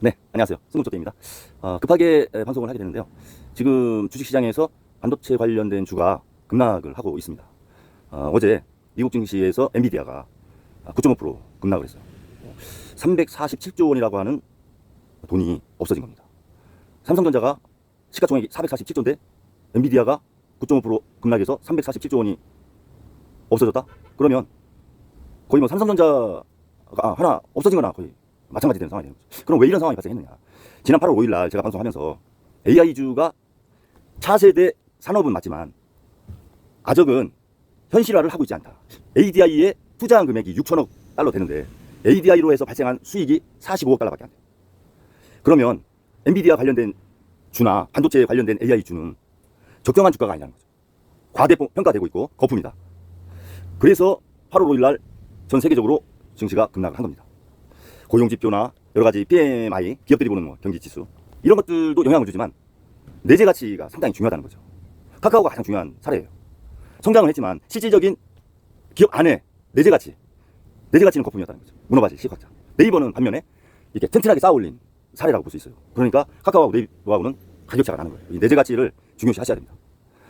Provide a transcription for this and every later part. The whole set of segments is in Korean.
네, 안녕하세요. 승국조대입니다. 어, 급하게 에, 방송을 하게 되는데요. 지금 주식시장에서 반도체 관련된 주가 급락을 하고 있습니다. 어, 어제 미국 증시에서 엔비디아가 9.5% 급락을 했어요. 347조 원이라고 하는 돈이 없어진 겁니다. 삼성전자가 시가총액이 447조인데 엔비디아가 9.5% 급락해서 347조 원이 없어졌다? 그러면 거의 뭐 삼성전자가 하나 없어진 거나 거의 마찬가지 되는 상황이 되는 거죠. 그럼 왜 이런 상황이 발생했느냐? 지난 8월 5일 날 제가 방송하면서 AI주가 차세대 산업은 맞지만 아적은 현실화를 하고 있지 않다. ADI에 투자한 금액이 6천억 달러 되는데 ADI로 해서 발생한 수익이 45억 달러밖에 안 돼요. 그러면 엔비디아 관련된 주나 반도체 관련된 AI주는 적정한 주가가 아니라는 거죠. 과대 평가되고 있고 거품이다. 그래서 8월 5일 날 전 세계적으로 증시가 급락을 한 겁니다. 고용 지표나 여러 가지 PMI 기업들이 보는 뭐 경기 지수 이런 것들도 영향을 주지만 내재 가치가 상당히 중요하다는 거죠. 카카오가 가장 중요한 사례예요. 성장을 했지만 실질적인 기업 안에 내재 가치, 내재 가치는 거품이었다는 거죠. 문어바지 시각자. 네이버는 반면에 이렇게 튼튼하게 쌓아올린 사례라고 볼 수 있어요. 그러니까 카카오하고 네이버하고는 가격차가 나는 거예요. 이 내재 가치를 중요시 하셔야 됩니다.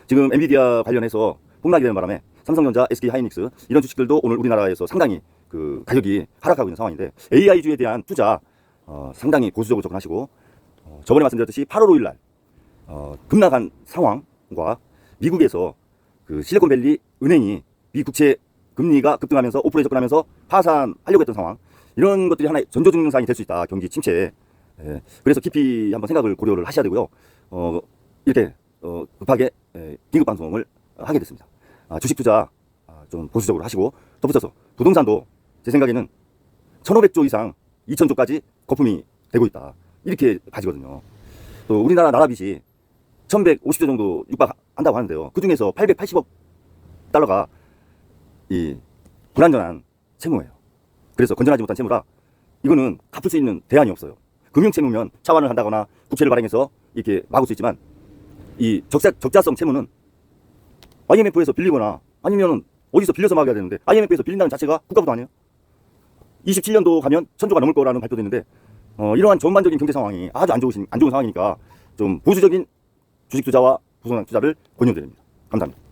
지금 엔비디아 관련해서 폭락이 되는 바람에 삼성전자, SK 하이닉스 이런 주식들도 오늘 우리나라에서 상당히 그 가격이 하락하고 있는 상황인데 AI주에 대한 투자 어, 상당히 보수적으로 접근하시고 어, 저번에 말씀드렸듯이 8월 5일 날 어, 급락한 상황과 미국에서 그 실리콘밸리 은행이 미 국채 금리가 급등하면서 5%에 접근하면서 파산하려고 했던 상황 이런 것들이 하나의 전조 증상이 될 수 있다 경기 침체에 예, 그래서 깊이 한번 생각을 고려를 하셔야 되고요. 어, 이렇게 어, 급하게 예, 긴급 방송을 하게 됐습니다. 아, 주식 투자 아, 좀 보수적으로 하시고 덧붙여서 부동산도 제 생각에는 1500조 이상 2000조까지 거품이 되고 있다. 이렇게 봐지거든요. 또 우리나라 나라빚이 1150조 정도 육박한다고 하는데요. 그 중에서 880억 달러가 이 불안전한 채무예요. 그래서 건전하지 못한 채무라 이거는 갚을 수 있는 대안이 없어요. 금융 채무면 차환을 한다거나 국채를 발행해서 이렇게 막을 수 있지만 이 적자, 적자성 채무는 IMF에서 빌리거나 아니면 어디서 빌려서 막아야 되는데 IMF에서 빌린다는 자체가 국가부도 아니에요. 27년도 가면 천조가 넘을 거라는 발표도 있는데 어, 이러한 전반적인 경제 상황이 아주 안 좋으신 안 좋은 상황이니까 좀 보수적인 주식 투자와 부동산 투자를 권유드립니다. 감사합니다.